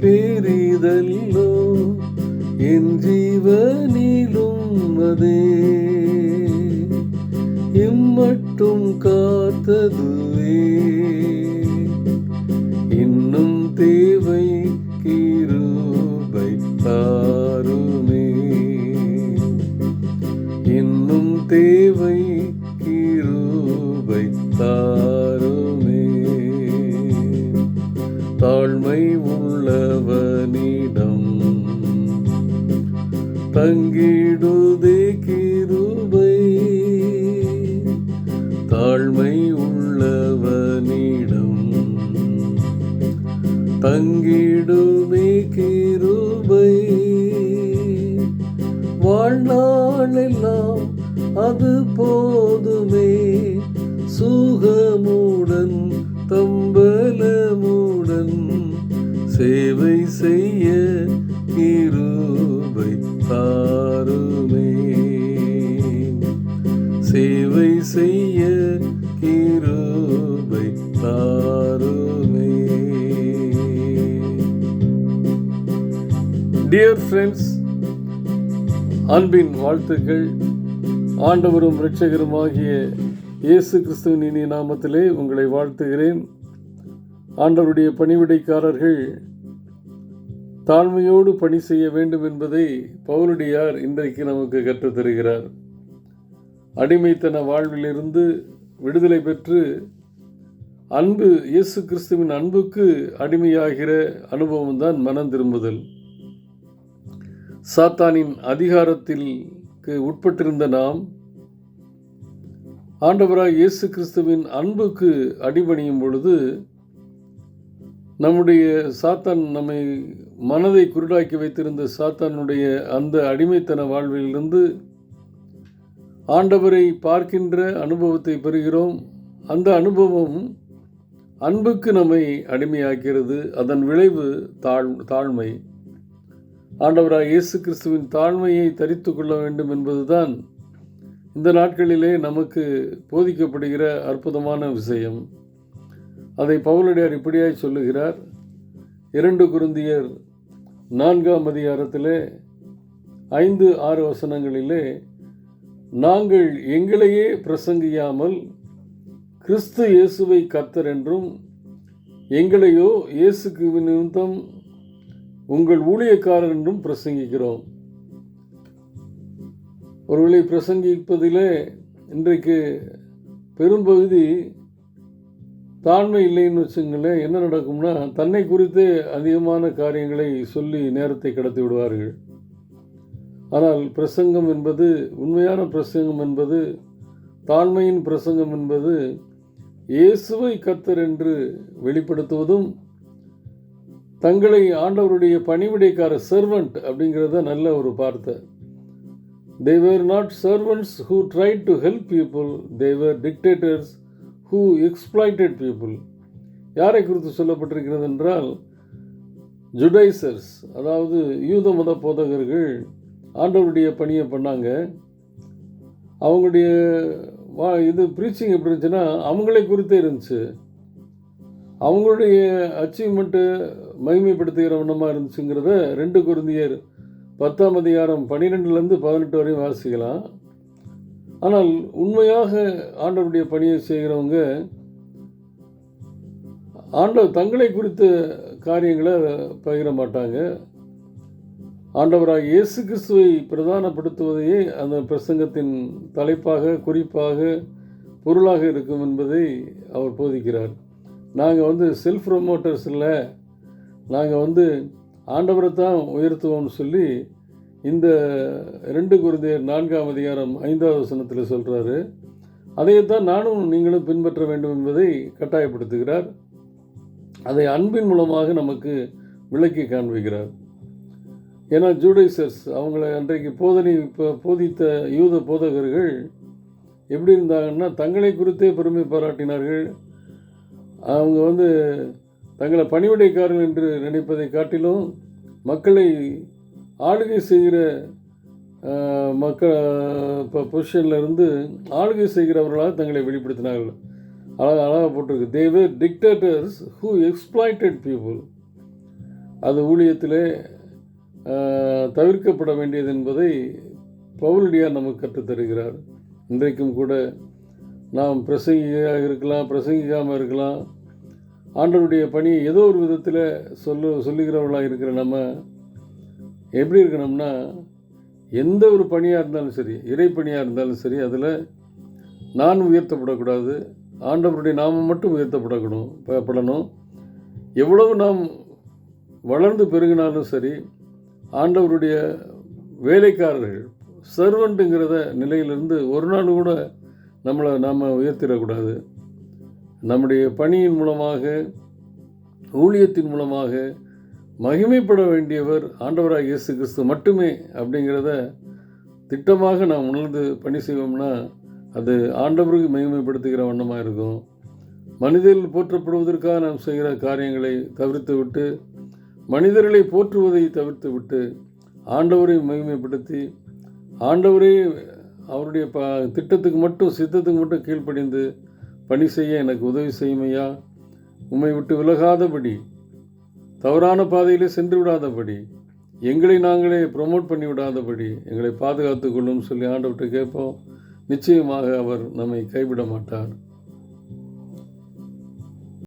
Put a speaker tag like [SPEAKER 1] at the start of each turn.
[SPEAKER 1] பெரிதல்லோ என் ஜீவனிலும் அதே. இம்மட்டும் காத்ததுவே. இன்னும் தேவை கீருபை தாருமே. இன்னும் தேவை கீருபை தாருமே. தாழ்மை உன் உள்ளவனிடம் தங்கிடுதே கிருபை. தாழ்மை உள்ளவனிடம். தங்கிடுமே கிருபை. வாழ்நாளெல்லாம் அது போதுமே. சுகமுடன் தம்பலமுடன் சேவை செய்ய கிருபை தாருமே. சேவை செய்ய கிருபை தாருமே. டியர் ஃப்ரெண்ட்ஸ் அன்பின் வாழ்த்துக்கள். ஆண்டவரும் இரட்சகருமாகிய இயேசு கிறிஸ்துவின் இனிய நாமத்திலே உங்களை வாழ்த்துகிறேன். ஆண்டவருடைய பணிவிடைக்காரர்கள் தாழ்மையோடு பணி செய்ய வேண்டும் என்பதை பவுலடியார் இன்றைக்கு நமக்கு கற்றுத் தருகிறார் அடிமைத்தன வாழ்விலிருந்து விடுதலை பெற்று அன்பு இயேசு கிறிஸ்துவின் அன்புக்கு அடிமையாகிற அனுபவம் தான் மனம் திரும்புதல். சாத்தானின் அதிகாரத்திற்கு உட்பட்டிருந்த நாம் ஆண்டவராக இயேசு கிறிஸ்துவின் அன்புக்கு அடிபணியும் பொழுது நம்முடைய சாத்தான் நம்மை மனதை குருடாக்கி வைத்திருந்த சாத்தானுடைய அந்த அடிமைத்தன வாழ்விலிருந்து ஆண்டவரை பார்க்கின்ற அனுபவத்தை பெறுகிறோம். அந்த அனுபவம் அன்புக்கு நம்மை அடிமையாக்கிறது. அதன் விளைவு தாழ் தாழ்மை. ஆண்டவராக இயேசு கிறிஸ்துவின் தாழ்மையை தரித்து கொள்ள வேண்டும் என்பதுதான் இந்த நாட்களிலே நமக்கு போதிக்கப்படுகிற அற்புதமான விஷயம். அதை பவுலடியார் இப்படியாய் சொல்லுகிறார். இரண்டு குருந்தியர் நான்காம் அதிகாரத்திலே ஐந்து ஆறு வசனங்களிலே நாங்கள் எங்களையே பிரசங்கியாமல் கிறிஸ்து இயேசுவை கத்தர் என்றும் எங்களையோ இயேசுக்கு நிமித்தம் உங்கள் ஊழியக்காரர் என்றும் பிரசங்கிக்கிறோம். ஒருவேளை பிரசங்கிப்பதிலே இன்றைக்கு பெரும்பகுதி தாழ்மை இல்லைன்னு வச்சுங்களேன் என்ன நடக்கும்னா தன்னை குறித்தே அதிகமான காரியங்களை சொல்லி நேரத்தை கடத்தி விடுவார்கள். ஆனால் பிரசங்கம் என்பது உண்மையான பிரசங்கம் என்பது தாழ்மையின் பிரசங்கம் என்பது இயேசுவை கத்தர் என்று வெளிப்படுத்துவதும் தங்களை ஆண்டவருடைய பணிவிடைக்கார சர்வெண்ட் அப்படிங்கிறத நல்ல ஒரு வார்த்தை. They were not servants who try to help people they were dictators who exploited people யாரை குறித்து சொல்லப்பட்டிருக்கிறது என்றால் ஜுடைசர்ஸ் அதாவது யூத மத போதகர்கள் ஆண்டவருடைய பணியை பண்ணாங்க. அவங்களுடைய வா இது ப்ரீச்சிங் எப்படி இருந்துச்சுன்னா அவங்களே குறித்தே இருந்துச்சு. அவங்களுடைய அச்சீவ்மெண்ட்டு மகிமைப்படுத்துகிற வண்ணமாக இருந்துச்சுங்கிறத ரெண்டு குருந்தியர் பத்தாம் அதிகாரம் பன்னிரெண்டுலேருந்து பதினெட்டு வரையும் வாசிக்கலாம். ஆனால் உண்மையாக ஆண்டவருடைய பணியை செய்கிறவங்க ஆண்டவர் தங்களை குறித்த காரியங்களை பகிர மாட்டாங்க. ஆண்டவராக இயேசு கிறிஸ்துவை பிரதானப்படுத்துவதையே அந்த பிரசங்கத்தின் தலைப்பாக குறிப்பாக பொருளாக இருக்கும் என்பதை அவர் போதிக்கிறார். நாங்கள் வந்து செல்ஃப் ப்ரொமோட்டர்ஸ் இல்லை. நாங்கள் வந்து ஆண்டவரை தான் உயர்த்துவோம்னு சொல்லி இந்த ரெண்டு குருதேர் நான்காம் அதிகாரம் ஐந்தாவது வசனத்தில் சொல்கிறாரு அதைத்தான் நானும் நீங்களும் பின்பற்ற வேண்டும் என்பதை கட்டாயப்படுத்துகிறார். அதை அன்பின் மூலமாக நமக்கு விளக்கி காண்பிக்கிறார். ஏன்னா ஜூடைசர்ஸ் அவங்கள அன்றைக்கு போதனை இப்போ போதித்த யூத போதகர்கள் எப்படி இருந்தாங்கன்னா தங்களை குறித்தே பெருமை பாராட்டினார்கள். அவங்க வந்து தங்களை பணிவிடைக்காரர்கள் என்று நினைப்பதை காட்டிலும் மக்களை ஆளுகை செய்கிற மக்கள் இப்போ பொசிஷனில் இருந்து ஆளுகை செய்கிறவர்களாக தங்களை வெளிப்படுத்தினார்கள். அழகாக அழகாக போட்டிருக்கு. They were dictators who exploited people அது ஊழியத்திலே தவிர்க்கப்பட வேண்டியது என்பதை பவுலடியார் நமக்கு கற்றுத்தருகிறார். இன்றைக்கும் கூட நாம் பிரசங்கியாக இருக்கலாம் பிரசங்கிக்காமல் இருக்கலாம். ஆண்டவருடைய பணியை ஏதோ ஒரு விதத்தில் சொல்லு சொல்லுகிறவர்களாக இருக்கிற நம்ம எப்படி இருக்கணும்னா எந்த ஒரு பணியாக இருந்தாலும் சரி இறைப்பணியாக இருந்தாலும் சரி அதில் நான் உயர்த்தப்படக்கூடாது ஆண்டவருடைய நாமம் மட்டும் உயர்த்தப்படக்கூடும் ப- படணும். எவ்வளவு நாம் வளர்ந்து பெருகினாலும் சரி ஆண்டவருடைய வேலைக்காரர்கள் சர்வன்ட்டுங்கிறத நிலையிலிருந்து ஒரு நாள் கூட நம்மளை நாம் உயர்த்திடக்கூடாது. நம்முடைய பணியின் மூலமாக ஊழியத்தின் மூலமாக மகிமைப்பட வேண்டியவர் ஆண்டவராக இயேசு கிறிஸ்து மட்டுமே அப்படிங்கிறத திட்டமாக நாம் உணர்ந்து பணி செய்வோம்னா அது ஆண்டவருக்கு மகிமைப்படுத்துகிற வண்ணமாக இருக்கும். மனிதர்கள் போற்றப்படுவதற்காக நாம் செய்கிற காரியங்களை தவிர்த்து விட்டு மனிதர்களை போற்றுவதை தவிர்த்து விட்டு ஆண்டவரை மகிமைப்படுத்தி ஆண்டவரே அவருடைய ப திட்டத்துக்கு மட்டும் சித்தத்துக்கு மட்டும் கீழ்ப்படிந்து பணி செய்ய எனக்கு உதவி செய்யுமையா? உம்மை விட்டு விலகாதபடி தவறான பாதையிலே சென்று விடாதபடி எங்களை நாங்களே ப்ரொமோட் பண்ணி விடாதபடி எங்களை பாதுகாத்து கொள்ளும் சொல்லி ஆண்டவர்கிட்ட கேட்போம். நிச்சயமாக அவர் நம்மை கைவிட மாட்டார்.